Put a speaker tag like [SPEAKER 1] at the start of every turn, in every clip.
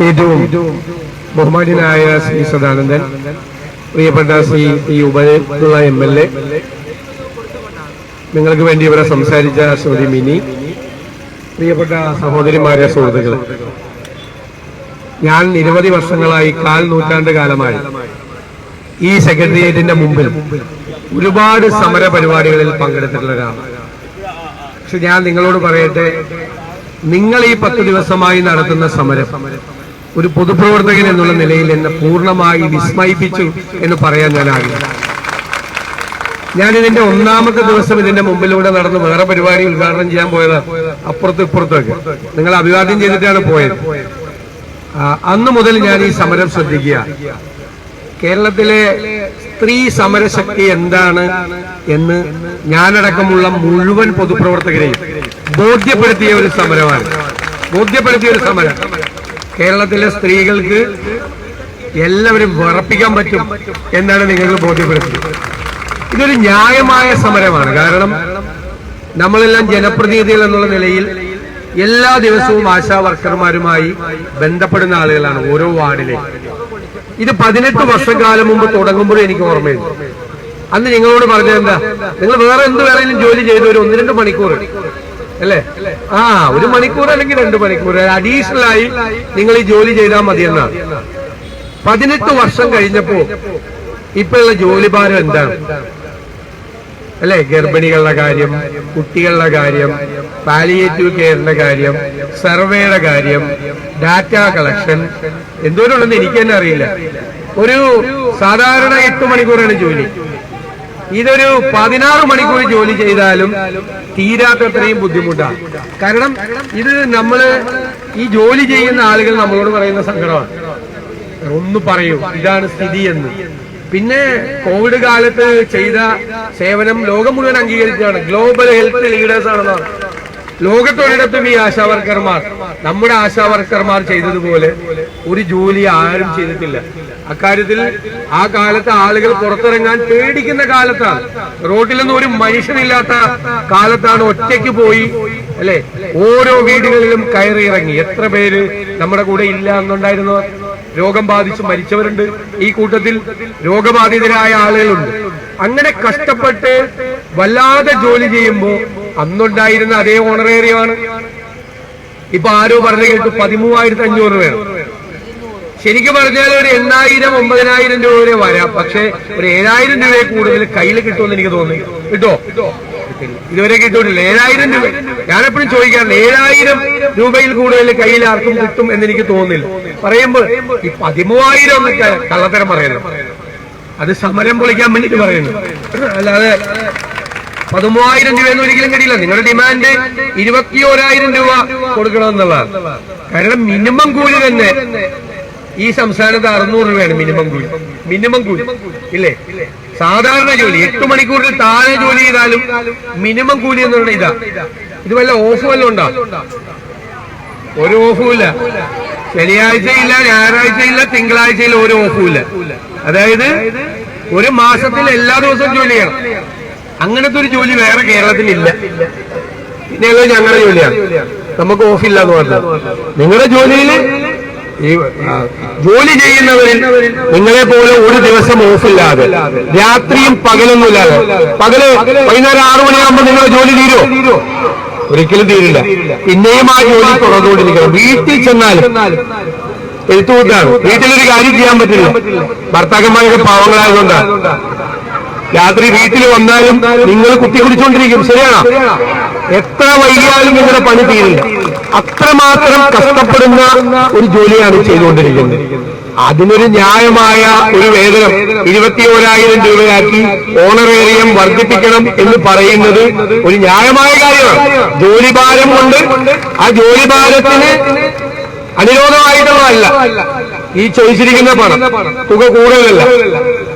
[SPEAKER 1] ഏറ്റവും ബഹുമാന്യനായ ശ്രീ സദാനന്ദൻ പ്രിയപ്പെട്ട ശ്രീ ടി ഉപയുള്ള എം എൽ എ നിങ്ങൾക്ക് വേണ്ടി ഇവിടെ സംസാരിച്ച ശ്രീ മിനി പ്രിയപ്പെട്ട സഹോദരിമാരെ സുഹൃത്തുക്കൾ ഞാൻ നിരവധി വർഷങ്ങളായി കാൽ നൂറ്റാണ്ട് കാലമായി ഈ സെക്രട്ടേറിയറ്റിന്റെ മുമ്പിൽ ഒരുപാട് സമര പരിപാടികളിൽ പങ്കെടുത്തിട്ടുള്ള ഒരാളാണ് പക്ഷെ ഞാൻ നിങ്ങളോട് പറയട്ടെ നിങ്ങൾ ഈ പത്ത് ദിവസമായി നടത്തുന്ന സമരം ഒരു പൊതുപ്രവർത്തകൻ എന്നുള്ള നിലയിൽ എന്നെ പൂർണമായി വിസ്മയിപ്പിച്ചു എന്ന് പറയാൻ ഞാൻ ആഗ്രഹിക്കുന്നു. ഞാൻ ഇതിന്റെ ഒന്നാമത്തെ ദിവസം ഇതിന്റെ മുമ്പിലൂടെ നടന്ന് വേറെ പരിപാടി ഉദ്ഘാടനം ചെയ്യാൻ പോയത് അപ്പുറത്ത് ഇപ്പുറത്തൊക്കെ നിങ്ങൾ അഭിവാദ്യം ചെയ്തിട്ടാണ് പോയത്. അന്ന് മുതൽ ഞാൻ ഈ സമരം ശ്രദ്ധിക്കുക. കേരളത്തിലെ സ്ത്രീ സമരശക്തി എന്താണ് എന്ന് ഞാനടക്കമുള്ള മുഴുവൻ പൊതുപ്രവർത്തകരെയും ബോധ്യപ്പെടുത്തിയ ഒരു സമരമാണ്. ബോധ്യപ്പെടുത്തിയ ഒരു സമരം. കേരളത്തിലെ സ്ത്രീകൾക്ക് എല്ലാവരും വിറപ്പിക്കാൻ പറ്റും എന്നാണ് നിങ്ങൾക്ക് ബോധ്യപ്പെടുത്തുന്നത്. ഇതൊരു ന്യായമായ സമരമാണ്. കാരണം നമ്മളെല്ലാം ജനപ്രതിനിധികൾ എന്നുള്ള നിലയിൽ എല്ലാ ദിവസവും ആശാ വർക്കർമാരുമായി ബന്ധപ്പെടുന്ന ആളുകളാണ് ഓരോ വാർഡിലേക്ക് ഇത് പതിനെട്ട് വർഷം കാലം മുമ്പ് തുടങ്ങുമ്പോഴും എനിക്ക് ഓർമ്മയുണ്ട്. അന്ന് നിങ്ങളോട് പറഞ്ഞത് എന്താ? നിങ്ങൾ വേറെ എന്ത് വേണമെങ്കിലും ജോലി ചെയ്തു ഒരു ഒന്ന് രണ്ട് മണിക്കൂർ അല്ലേ? ആ ഒരു മണിക്കൂർ അല്ലെങ്കിൽ രണ്ട് മണിക്കൂർ. അഡീഷണൽ ആയി നിങ്ങൾ ഈ ജോലി ചെയ്താൽ മതി മതിയെന്നാണ് പതിനെട്ട് വർഷം കഴിഞ്ഞപ്പോ ഇപ്പോഴുള്ള ജോലിഭാരം എന്താണ്? അല്ലെ? ഗർഭിണികളുടെ കാര്യം കുട്ടികളുടെ കാര്യം പാലിയേറ്റീവ് കെയറിന്റെ കാര്യം സർവേയുടെ കാര്യം ഡാറ്റ കളക്ഷൻ എന്തോരമുണ്ടെന്ന് എനിക്ക് തന്നെ അറിയില്ല. ഒരു സാധാരണ എട്ട് മണിക്കൂറാണ് ജോലി. ഇതൊരു പതിനാറ് മണിക്കൂർ ജോലി ചെയ്താലും തീരാത്തത്രയും ബുദ്ധിമുട്ടാണ്. കാരണം ഇത് നമ്മൾ ഈ ജോലി ചെയ്യുന്ന ആളുകൾ നമ്മളോട് പറയുന്ന സങ്കടമാണ്. ഒന്ന് പറയൂ ഇതാണ് സ്ഥിതി എന്ന്. പിന്നെ കോവിഡ് കാലത്ത് ചെയ്ത സേവനം ലോകം മുഴുവൻ അംഗീകരിച്ചാണ് ഗ്ലോബൽ ഹെൽത്ത് ലീഡേഴ്സ് ആണെന്നാണ്. ലോകത്തൊരിടത്തും ഈ ആശാവർക്കർമാർ നമ്മുടെ ആശാവർക്കർമാർ ചെയ്തതുപോലെ ഒരു ജോലി ആരും ചെയ്തിട്ടില്ല. അക്കാര്യത്തിൽ ആ കാലത്ത് ആളുകൾ പുറത്തിറങ്ങാൻ പേടിക്കുന്ന കാലത്താണ്. റോഡിലൊന്നും ഒരു മനുഷ്യനില്ലാത്ത കാലത്താണ് ഒറ്റയ്ക്ക് പോയി അല്ലെ? ഓരോ വീടുകളിലും കയറി ഇറങ്ങി. എത്ര പേര് നമ്മുടെ കൂടെ ഇല്ല എന്നുണ്ടായിരുന്നു? രോഗം ബാധിച്ച് മരിച്ചവരുണ്ട്. ഈ കൂട്ടത്തിൽ രോഗബാധിതരായ ആളുകളുണ്ട്. അങ്ങനെ കഷ്ടപ്പെട്ട് വല്ലാതെ ജോലി ചെയ്യുമ്പോൾ അന്നുണ്ടായിരുന്ന അതേ ഓണറേറിയമാണ് ഇപ്പൊ ആരോ പറഞ്ഞു കേട്ടു പതിമൂവായിരത്തി അഞ്ഞൂറ് വേണം. ശരിക്കും പറഞ്ഞാൽ ഒരു എണ്ണായിരം ഒമ്പതിനായിരം രൂപ വരെ വരാം. പക്ഷെ ഒരു ഏഴായിരം രൂപയെ കൂടുതൽ കയ്യിൽ കിട്ടുമെന്ന് എനിക്ക് തോന്നി. കിട്ടോ? ഇതുവരെ കിട്ടൂട്ടില്ല ഏഴായിരം രൂപ. ഞാനെപ്പോഴും ചോദിക്കാറുണ്ട് ഏഴായിരം രൂപയിൽ കൂടുതൽ കയ്യിൽ ആർക്കും കിട്ടും എന്ന് എനിക്ക് തോന്നില്ല. പറയുമ്പോൾ ഈ പതിമൂവായിരം എന്നൊക്കെ കള്ളത്തരം പറയുന്നു. അത് സമരം പൊളിക്കാൻ വേണ്ടിട്ട് പറയുന്നു. അല്ലാതെ പതിമൂവായിരം രൂപയൊന്നും ഒരിക്കലും കിട്ടിയില്ല. നിങ്ങളുടെ ഡിമാൻഡ് ഇരുപത്തി ഓരായിരം രൂപ കൊടുക്കണമെന്നുള്ളതാണ്. കാരണം മിനിമം കൂലി തന്നെ ഈ സംസ്ഥാനത്ത് അറുന്നൂറ് രൂപയാണ് മിനിമം കൂലി. മിനിമം കൂലി. ഇല്ലേ? സാധാരണ ജോലി. എട്ട് മണിക്കൂറിൽ താഴെ ജോലി ചെയ്താലും മിനിമം കൂലി എന്ന് പറയുന്നത് ഇതാ. ഇത് വല്ല ഓഫ് വല്ല ഉണ്ടോ? ഒരു ഓഫുമില്ല ശനിയാഴ്ചയില്ല ഞായറാഴ്ചയില്ല തിങ്കളാഴ്ചയില്ല ഒരു ഓഫുമില്ല അതായത് ഒരു മാസത്തിൽ എല്ലാ ദിവസവും ജോലി ചെയ്യണം. അങ്ങനത്തെ ഒരു ജോലി വേറെ കേരളത്തിൽ ഇല്ല പിന്നെയുള്ളത് ഞങ്ങളുടെ ജോലിയാണ്. നമുക്ക് ഓഫില്ല എന്ന് പറഞ്ഞത്. നിങ്ങളുടെ ജോലിയിൽ ഈ ജോലി ചെയ്യുന്നവരിൽ നിങ്ങളെ പോലെ ഒരു ദിവസം ഓഫില്ലാതെ രാത്രിയും പകലൊന്നുമില്ലാതെ പകൽ വൈകുന്നേരം ആറു മണിയാകുമ്പോൾ നിങ്ങളുടെ ജോലി തീരുമോ ഒരിക്കലും തീരില്ല. പിന്നെയും ആ ജോലി തുടർന്നുകൊണ്ടിരിക്കണം വീട്ടിൽ ചെന്നാലും എഴുത്തുകൂട്ടാണ് വീട്ടിലൊരു കാര്യം ചെയ്യാൻ പറ്റില്ല. ഭർത്താക്കന്മാരൊക്കെ പാവങ്ങളായതുകൊണ്ടാണ് രാത്രി വീട്ടിൽ വന്നാലും നിങ്ങൾ കുത്തി കുടിച്ചുകൊണ്ടിരിക്കും ശരിയാണോ? എത്ര വൈകിയാലും നിങ്ങളുടെ പണി തീരില്ല. അത്രമാത്രം കഷ്ടപ്പെടുന്ന ഒരു ജോലിയാണ് ചെയ്തുകൊണ്ടിരിക്കുന്നത്. അതിനൊരു ന്യായമായ ഒരു വേതനം ഇരുപത്തി ഓരായിരം രൂപയാക്കി ഓണറേറിയം വർദ്ധിപ്പിക്കണം എന്ന് പറയുന്നത് ഒരു ന്യായമായ കാര്യമാണ്. ജോലിഭാരം കൊണ്ട് ആ ജോലിഭാരത്തിന് അനുരോധമായിട്ടുള്ളതല്ല. ഈ ചോദിച്ചിരിക്കുന്ന പണം തുക കൂടുതലല്ല.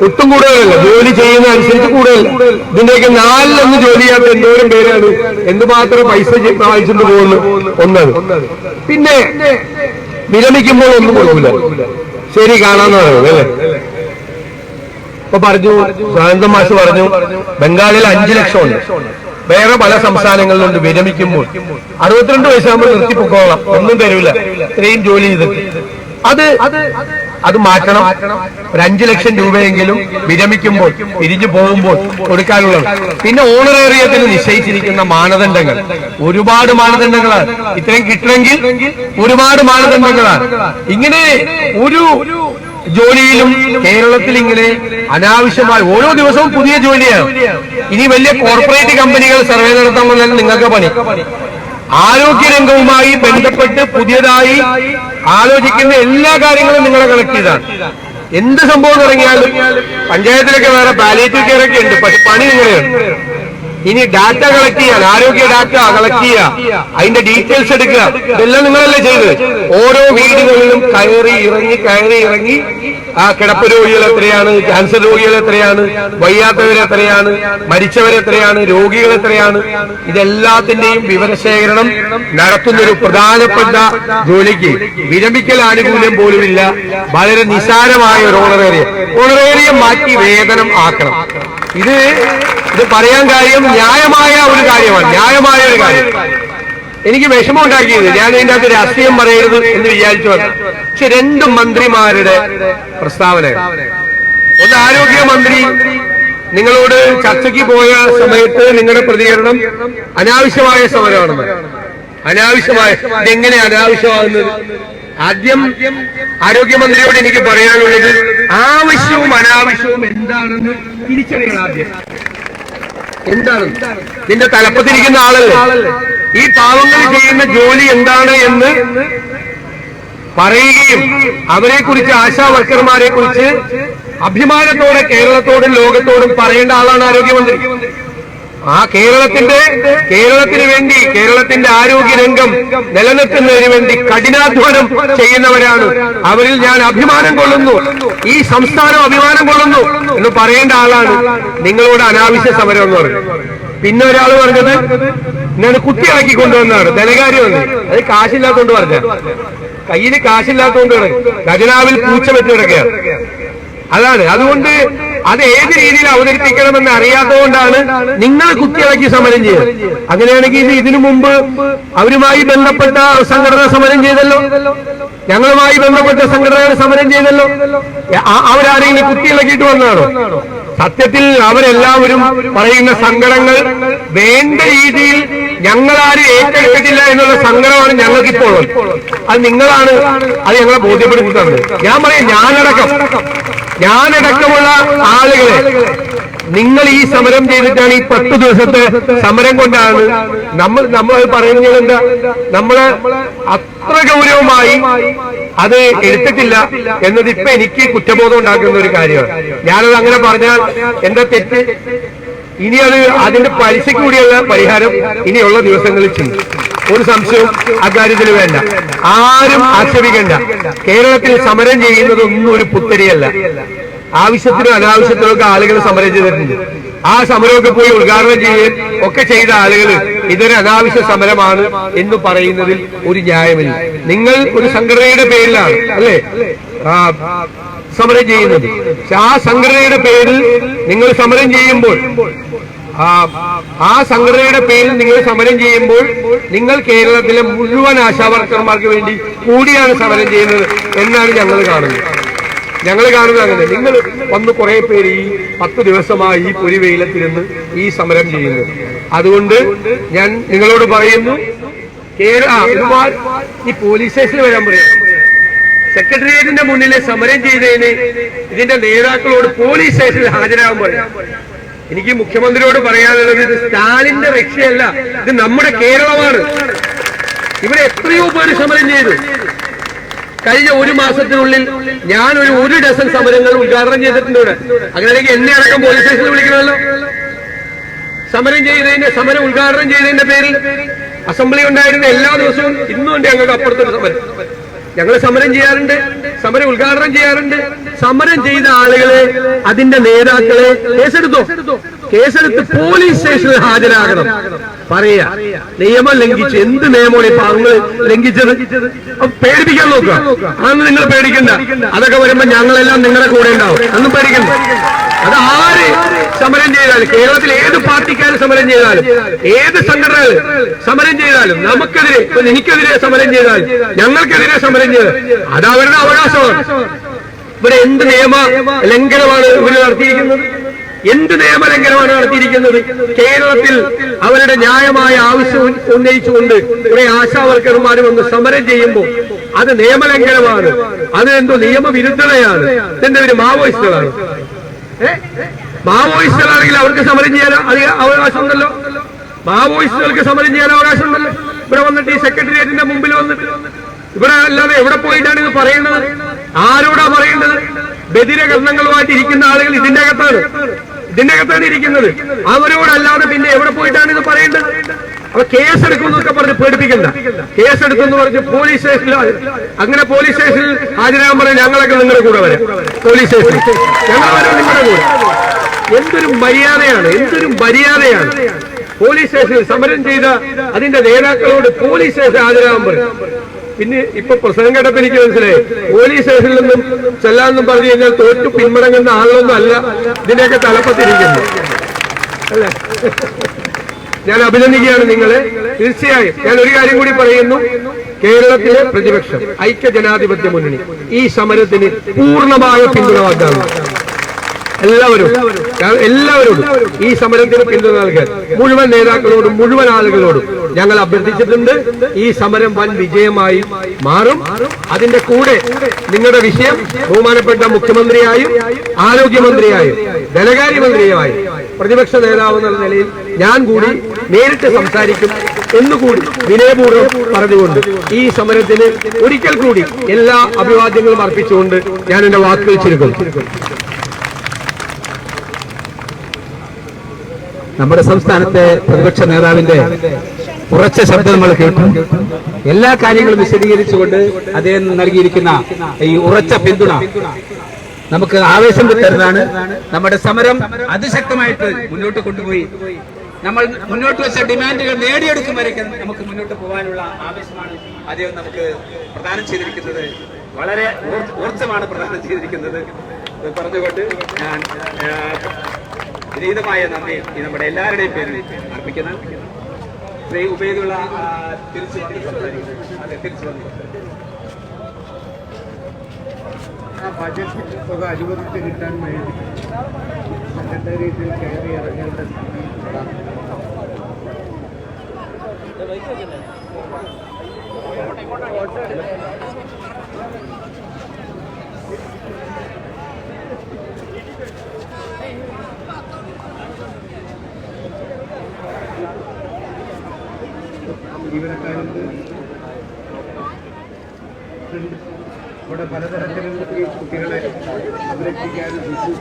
[SPEAKER 1] ഒട്ടും കൂടുതലല്ല. ജോലി ചെയ്യുന്ന അനുസരിച്ച് കൂടുതലല്ല. ഇതിന്റെയൊക്കെ നാലിലൊന്ന് ജോലി ചെയ്യാത്ത എന്തോരം പേരാണ്. എന്തുമാത്രം പൈസ വായിച്ചിട്ട് പോകുന്നു? ഒന്നത്. പിന്നെ വിരമിക്കുമ്പോൾ ഒന്നും കൊടുക്കില്ല ശരി കാണാന്ന് പറയുന്നത് അല്ലേ? ഇപ്പൊ പറഞ്ഞു സാനന്ദ മാഷ് പറഞ്ഞു ബംഗാളിൽ അഞ്ചു ലക്ഷം ഉണ്ട്. വേറെ പല സംസ്ഥാനങ്ങളിലുണ്ട് വിരമിക്കുമ്പോൾ അറുപത്തിരണ്ട് വയസ്സാകുമ്പോൾ നിർത്തിപ്പോക്കോളാം. ഒന്നും തരൂല. ഇത്രയും ജോലി ചെയ്തിട്ട്. അത് അത് മാറ്റണം. ഒരു അഞ്ചു ലക്ഷം രൂപയെങ്കിലും വിരമിക്കുമ്പോൾ പിരിഞ്ഞു പോകുമ്പോൾ കൊടുക്കാനുള്ളത് പിന്നെ ഓണറേറിയത്തിന് നിശ്ചയിച്ചിരിക്കുന്ന മാനദണ്ഡങ്ങൾ. ഒരുപാട് മാനദണ്ഡങ്ങളാണ്. ഇത്രയും കിട്ടണമെങ്കിൽ ഒരുപാട് മാനദണ്ഡങ്ങളാണ്. ഇങ്ങനെ ഒരു ജോലിയിലും കേരളത്തിൽ ഇങ്ങനെ അനാവശ്യമായി ഓരോ ദിവസവും പുതിയ ജോലിയാണ്. ഇനി വലിയ കോർപ്പറേറ്റ് കമ്പനികൾ സർവേ നടത്താൻ വന്നാൽ നിങ്ങൾക്ക് പണി. ആരോഗ്യരംഗവുമായി ബന്ധപ്പെട്ട് പുതിയതായി ആലോചിക്കുന്ന എല്ലാ കാര്യങ്ങളും നിങ്ങളെ കളക്ട് ചെയ്താണ്. എന്ത് സംഭവം തുടങ്ങിയാലും പഞ്ചായത്തിലൊക്കെ വേറെ പാലിയേറ്റീവ് കെയർ ഒക്കെ ഉണ്ട് പക്ഷെ പണി നിങ്ങളെയാണ് ഇനി ഡാറ്റ കളക്ട് ചെയ്യാൻ ആരോഗ്യ ഡാറ്റ കളക്ട് ചെയ്യുക അതിന്റെ ഡീറ്റെയിൽസ് എടുക്കുക. ഇതെല്ലാം നിങ്ങളല്ലേ ചെയ്ത് ഓരോ വീടുകളിലും കയറി ഇറങ്ങി കയറി ഇറങ്ങി ആ കിടപ്പ് രോഗികൾ എത്രയാണ് ക്യാൻസർ രോഗികൾ എത്രയാണ് വയ്യാത്തവരെത്രയാണ് മരിച്ചവരെത്രയാണ് രോഗികൾ എത്രയാണ് ഇതെല്ലാത്തിന്റെയും വിവരശേഖരണം നടത്തുന്ന ഒരു പ്രധാനപ്പെട്ട ജോലിക്ക്. വിരമിക്കൽ ആനുകൂല്യം പോലുമില്ല. വളരെ നിസാരമായ ഒരു ഓണറേറിയ ഓണറേറിയം മാറ്റി വേതനം ആക്കണം. ഇത് ഇത് പറയാൻ കാര്യം ന്യായമായ ഒരു കാര്യമാണ്. ന്യായമായ ഒരു കാര്യം. എനിക്ക് വിഷമം ഉണ്ടാക്കിയത് ഞാൻ ഇതിന്റെ അകത്ത് രാഷ്ട്രീയം പറയരുത് എന്ന് വിചാരിച്ചു പക്ഷെ രണ്ട് മന്ത്രിമാരുടെ പ്രസ്താവന ഒന്ന് ആരോഗ്യമന്ത്രി നിങ്ങളോട് ചർച്ചയ്ക്ക് പോയ സമയത്ത് നിങ്ങളുടെ പ്രതികരണം അനാവശ്യമായ സമരമാണെന്ന്. അനാവശ്യമായ ഇതെങ്ങനെ അനാവശ്യമാകുന്നത്? ആദ്യം ആരോഗ്യമന്ത്രിയോട് എനിക്ക് പറയാനുള്ളത് ആവശ്യവും അനാവശ്യവും എന്താണെന്ന് തിരിച്ചറിയണം ആദ്യം. എന്താണ്? നിന്റെ തലപ്പത്തിരിക്കുന്ന ആളല്ലേ? ഈ പാവങ്ങൾ ചെയ്യുന്ന ജോലി എന്താണ് എന്ന് പറയുകയും അവരെ കുറിച്ച് ആശാ വർക്കർമാരെ കുറിച്ച് അഭിമാനത്തോടെ കേരളത്തോടും ലോകത്തോടും പറയേണ്ട ആളാണ് ആരോഗ്യമന്ത്രി. ആ കേരളത്തിന്റെ കേരളത്തിന് വേണ്ടി കേരളത്തിന്റെ ആരോഗ്യ രംഗം നിലനിർത്തുന്നതിന് വേണ്ടി കഠിനാധ്വാനം ചെയ്യുന്നവരാണ്. അവരിൽ ഞാൻ അഭിമാനം കൊള്ളുന്നു. ഈ സംസ്ഥാനം അഭിമാനം കൊള്ളുന്നു എന്ന് പറയേണ്ട ആളാണ് നിങ്ങളോട് അനാവശ്യ സമരം എന്ന് പറഞ്ഞു പിന്നെ ഒരാൾ പറഞ്ഞത് ഞാൻ കുട്ടിയാക്കി കൊണ്ടുവന്നതാണ്. വന്ന് അത് കാശില്ലാത്തോണ്ട് പറഞ്ഞ കയ്യിൽ കാശില്ലാത്തോണ്ട് കിടക്കും ഖജനാവിൽ പൂച്ച വെച്ച് കിടക്കുകയാണ്. അതാണ്. അതുകൊണ്ട് അത് ഏത് രീതിയിൽ അവതരിപ്പിക്കണമെന്ന് അറിയാത്തതുകൊണ്ടാണ് നിങ്ങൾ കുത്തിയിളക്കി സമരം ചെയ്യുക അങ്ങനെയാണെങ്കിൽ ഇത് ഇതിനു മുമ്പ് അവരുമായി ബന്ധപ്പെട്ട സംഘടന സമരം ചെയ്തല്ലോ? ഞങ്ങളുമായി ബന്ധപ്പെട്ട സംഘടന സമരം ചെയ്തല്ലോ? അവരാരെങ്കിലും കുത്തിയിളക്കിയിട്ട് വന്നതാണോ? സത്യത്തിൽ അവരെല്ലാവരും പറയുന്ന സങ്കടങ്ങൾ വേണ്ട രീതിയിൽ ഞങ്ങളാരും ഏറ്റെടുത്തിട്ടില്ല എന്നുള്ള സങ്കടമാണ് ഞങ്ങൾക്ക് ഇപ്പോൾ അത് നിങ്ങളാണ് അത് ഞങ്ങളെ ബോധ്യപ്പെടുത്തി തന്നത് ഞാൻ പറയാം ഞാനടക്കം. ഞാനടക്കമുള്ള ആളുകളെ നിങ്ങൾ ഈ സമരം ചെയ്തിട്ടാണ് ഈ പത്ത് ദിവസത്തെ സമരം കൊണ്ടാണ് നമ്മൾ നമ്മൾ പറയുന്നത് എന്താ? നമ്മൾ അത്ര ഗൗരവമായി അത് എടുത്തിട്ടില്ല എന്നത് ഇപ്പൊ എനിക്ക് കുറ്റബോധം ഉണ്ടാക്കുന്ന ഒരു കാര്യമാണ്. ഞാനത് അങ്ങനെ പറഞ്ഞാൽ എന്താ തെറ്റ്? ഇനി അത് അതിന്റെ പലിശ കൂടിയുള്ള പരിഹാരം ഇനിയുള്ള ദിവസങ്ങളിൽ ചെയ്യും. ഒരു സംശയവും അക്കാര്യത്തിൽ വേണ്ട. ആരും ആക്ഷേപിക്കേണ്ട. കേരളത്തിൽ സമരം ചെയ്യുന്നതൊന്നും ഒരു പുത്തരിയല്ല. ആവശ്യത്തിനും അനാവശ്യത്തിനും ഒക്കെ ആളുകൾ സമരം ചെയ്തിട്ടുണ്ട്. ആ സമരമൊക്കെ പോയി ഉദ്ഘാടനം ചെയ്യുകയും ഒക്കെ ചെയ്ത ആളുകൾ ഇതൊരു അനാവശ്യ സമരമാണ് എന്ന് പറയുന്നതിൽ ഒരു ന്യായമില്ല. നിങ്ങൾ ഒരു സംഘടനയുടെ പേരിലാണ് അല്ലേ? സമരം ചെയ്യുന്നത്. പക്ഷെ ആ സംഘടനയുടെ പേരിൽ നിങ്ങൾ സമരം ചെയ്യുമ്പോൾ ആ സംഘടനയുടെ പേരിൽ നിങ്ങൾ സമരം ചെയ്യുമ്പോൾ നിങ്ങൾ കേരളത്തിലെ മുഴുവൻ ആശാവർക്കർമാർക്ക് വേണ്ടി കൂടിയാണ് സമരം ചെയ്യുന്നത് എന്നാണ് ഞങ്ങൾ കാണുന്നത്. ഞങ്ങൾ കാണുന്നത് അങ്ങനെ. നിങ്ങൾ വന്ന് കുറെ പേര് ഈ പത്ത് ദിവസമായി ഈ പൊരി വെയിലത്തിരുന്ന് ഈ സമരം ചെയ്യുന്നു. അതുകൊണ്ട് ഞാൻ നിങ്ങളോട് പറയുന്നു കേരള ഈ പോലീസ് സ്റ്റേഷനിൽ വരാൻ പറയാം. സെക്രട്ടേറിയറ്റിന്റെ മുന്നിലെ സമരം ചെയ്തതിന് ഇതിന്റെ നേതാക്കളോട് പോലീസ് സ്റ്റേഷനിൽ ഹാജരാകാൻ പറയാം. എനിക്ക് മുഖ്യമന്ത്രിയോട് പറയാനുള്ളത് ഇത് സ്റ്റാലിന്റെ രക്ഷയല്ല ഇത് നമ്മുടെ കേരളമാണ്. ഇവിടെ എത്രയോ പേര് സമരം ചെയ്തു. കഴിഞ്ഞ ഒരു മാസത്തിനുള്ളിൽ ഞാൻ ഒരു ഒരു ഡസൻ സമരങ്ങൾ ഉദ്ഘാടനം ചെയ്തിട്ടുണ്ട് അങ്ങനെയാണെങ്കിൽ എന്നെ അടക്കം പോലീസ് സ്റ്റേഷനിൽ വിളിക്കണമല്ലോ. സമരം ചെയ്തതിന്റെ സമരം ഉദ്ഘാടനം ചെയ്തതിന്റെ പേരിൽ അസംബ്ലി ഉണ്ടായിരുന്ന എല്ലാ ദിവസവും ഇന്നുണ്ട് ഞങ്ങൾക്ക് അപ്പുറത്തൊരു സമരം. ഞങ്ങൾ സമരം ചെയ്യാറുണ്ട്. സമരം ഉദ്ഘാടനം ചെയ്യാറുണ്ട്. സമരം ചെയ്ത ആളുകളെ അതിന്റെ നേതാക്കളെ കേസെടുത്തോ? കേസെടുത്ത് പോലീസ് സ്റ്റേഷനിൽ ഹാജരാകണം. പറയാ നിയമം ലംഘിച്ച് എന്ത് നിയമമാണ് ഇപ്പൊ അങ്ങ് ലംഘിച്ചത്? പേടിപ്പിക്കാൻ നോക്കുക. അന്ന് നിങ്ങൾ പേടിക്കണ്ട. അതൊക്കെ വരുമ്പോ ഞങ്ങളെല്ലാം നിങ്ങളുടെ കൂടെ ഉണ്ടാവും. അന്നും പേടിക്കണ്ട. അത് ആര് സമരം ചെയ്താലും കേരളത്തിൽ ഏത് പാർട്ടിക്കാർ സമരം ചെയ്താലും ഏത് സംഘടനകൾ സമരം ചെയ്താലും നമുക്കെതിരെ ഇപ്പൊ എനിക്കെതിരെ സമരം ചെയ്താലും ഞങ്ങൾക്കെതിരെ സമരം ചെയ്താൽ അത് അവരുടെ അവകാശമാണ് ഇവിടെ എന്ത് നിയമ ലംഘനമാണ് ഇവർ നടത്തിയിരിക്കുന്നത്? എന്ത് നിയമലംഘനമാണ് നടത്തിയിരിക്കുന്നത്? കേരളത്തിൽ അവരുടെ ന്യായമായ ആവശ്യം ഉന്നയിച്ചുകൊണ്ട് കുറെ ആശാവർക്കർമാർ വന്ന് സമരം ചെയ്യുമ്പോൾ അത് നിയമലംഘനമാണ്. അത് എന്തോ നിയമവിരുദ്ധതയാണ്. ഇതിന്റെ ഒരു മാവോയിസ്റ്റുകളാണ്? മാവോയിസ്റ്റുകളാണെങ്കിൽ അവർക്ക് സമരം ചെയ്യാൻ അധിക അവകാശമുണ്ടല്ലോ. മാവോയിസ്റ്റുകൾക്ക് സമരം ചെയ്യാൻ അവകാശമുണ്ടല്ലോ. ഇവിടെ വന്നിട്ട് ഈ സെക്രട്ടേറിയറ്റിന്റെ മുമ്പിൽ വന്നിട്ട്. ഇവിടെ അല്ലാതെ എവിടെ പോയിട്ടാണ് ഇത് പറയുന്നത്? ആരോടാ പറയേണ്ടത്? ബദിരകർണങ്ങളുമായിട്ട് ഇരിക്കുന്ന ആളുകൾ ഇതിന്റെ അകത്താണ്. ഇതിന്റെ അകത്താണ് ഇരിക്കുന്നത്. അവരോടല്ലാതെ പിന്നെ എവിടെ പോയിട്ടാണ് ഇത് പറയേണ്ടത്? അപ്പൊ കേസ് എടുക്കുന്നൊക്കെ പറഞ്ഞ് പേടിപ്പിക്കണ്ട. കേസ് എടുക്കുന്നു പറഞ്ഞ് പോലീസ് സ്റ്റേഷനിൽ അങ്ങനെ പോലീസ് സ്റ്റേഷനിൽ ഹാജരാകാൻ പറഞ്ഞ ഞങ്ങളൊക്കെ നിങ്ങളുടെ കൂടെ വരാം. പോലീസ് സ്റ്റേഷനിൽ. എന്തൊരു മര്യാദയാണ് എന്തൊരു മര്യാദയാണ്. പോലീസ് സ്റ്റേഷനിൽ സമരം ചെയ്ത അതിന്റെ നേതാക്കളോട് പോലീസ് സ്റ്റേഷൻ ഹാജരാകാൻ പറയും. പിന്നെ ഇപ്പൊ പ്രസംഗം കേട്ടപ്പോ എനിക്ക് മനസ്സിലായി. പോലീസ് സ്റ്റേഷനിൽ നിന്നും ചെല്ലാന്നും പറഞ്ഞു കഴിഞ്ഞാൽ തോറ്റു പിന്മടങ്ങുന്ന ആളൊന്നും അല്ല. ഇതിന്റെയൊക്കെ തലപ്പത്തിരിക്കുന്നു. അല്ലേ? ഞാൻ അഭിനന്ദിക്കുകയാണ് നിങ്ങളെ. തീർച്ചയായും ഞാൻ ഒരു കാര്യം കൂടി പറയുന്നു. കേരളത്തിലെ പ്രതിപക്ഷം ഐക്യ ജനാധിപത്യ മുന്നണി ഈ സമരത്തിന് പൂർണമായ പിന്തുണ വാഗ്ദാനം എല്ലാവരും എല്ലാവരോടും ഈ സമരത്തിന് പിന്തുണ നൽകാൻ മുഴുവൻ നേതാക്കളോടും മുഴുവൻ ആളുകളോടും ഞങ്ങൾ അഭ്യർത്ഥിച്ചിട്ടുണ്ട്. ഈ സമരം വൻ വിജയമായി മാറും. അതിന്റെ കൂടെ നിങ്ങളുടെ വിഷയം ബഹുമാനപ്പെട്ട മുഖ്യമന്ത്രിയായും ആരോഗ്യമന്ത്രിയായും ധനകാര്യമന്ത്രിയുമായും പ്രതിപക്ഷ നേതാവ് എന്നുള്ള നിലയിൽ ഞാൻ കൂടി നേരിട്ട് സംസാരിക്കും എന്നുകൂടി വിനയപൂർവം പറഞ്ഞുകൊണ്ട് ഈ സമരത്തിന് ഒരിക്കൽ കൂടി എല്ലാ അഭിവാദ്യങ്ങളും അർപ്പിച്ചുകൊണ്ട് ഞാൻ എന്റെ വാക്കുകൾ ചുരുക്കുന്നു.
[SPEAKER 2] നമ്മുടെ സംസ്ഥാനത്തെ പ്രതിപക്ഷ നേതാവിന്റെ ഉറച്ച ശബ്ദം നമ്മൾ കേട്ടു. എല്ലാ കാര്യങ്ങളും വിശദീകരിച്ചുകൊണ്ട് അദ്ദേഹം നൽകിയിരിക്കുന്ന ഈ ഉറച്ച പിന്തുണ നമുക്ക് ആവേശം തരുന്നതാണ്. നമ്മുടെ സമരം അതിശക്തമായിട്ട് മുന്നോട്ട് കൊണ്ടുപോയി. നമ്മൾ മുന്നോട്ട് വെച്ച ഡിമാൻഡുകൾ നേടിയെടുക്കും വരെ നമുക്ക് മുന്നോട്ട് പോകാനുള്ള ആവേശമാണ് അദ്ദേഹം നമുക്ക് പ്രദാനം ചെയ്തിരിക്കുന്നത്. വളരെ ഊർ- ഊർജമാണ് പ്രദാനം ചെയ്തിരിക്കുന്നത് പറഞ്ഞുകൊണ്ട് ഞാൻ വിനീതമായ നന്ദി ഈ നമ്മുടെ എല്ലാവരുടെയും പേരിൽ അർപ്പിക്കുന്നു ശ്രീ ഉപയോഗമുള്ള തിരിച്ചു വന്ന്
[SPEAKER 3] അനുവദിച്ച് കിട്ടാൻ വേണ്ടി സെക്രട്ടേറിയറ്റിൽ കയറി ഇറങ്ങേണ്ട സ്ഥിതി. ജീവനക്കാരുണ്ട് ഇവിടെ. പലതരത്തിലുള്ള കുട്ടികളെ സംരക്ഷിക്കാനും ശിശു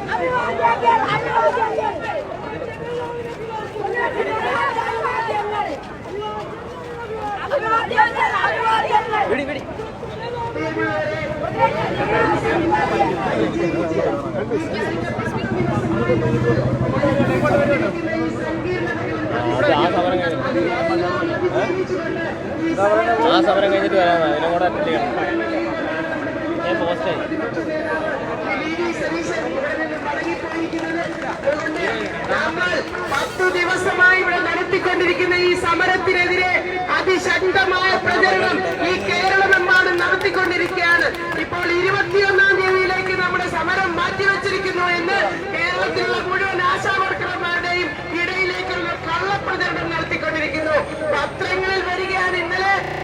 [SPEAKER 4] ആ സമരം കഴിഞ്ഞിട്ട് വരാം. അതിനും കൂടെ അറ്റൻഡ് ചെയ്യണം ഞാൻ പോസ്റ്റായി
[SPEAKER 5] പത്തു ദിവസമായി ഇവിടെ നടത്തിക്കൊണ്ടിരിക്കുന്ന ഈ സമരത്തിനെതിരെ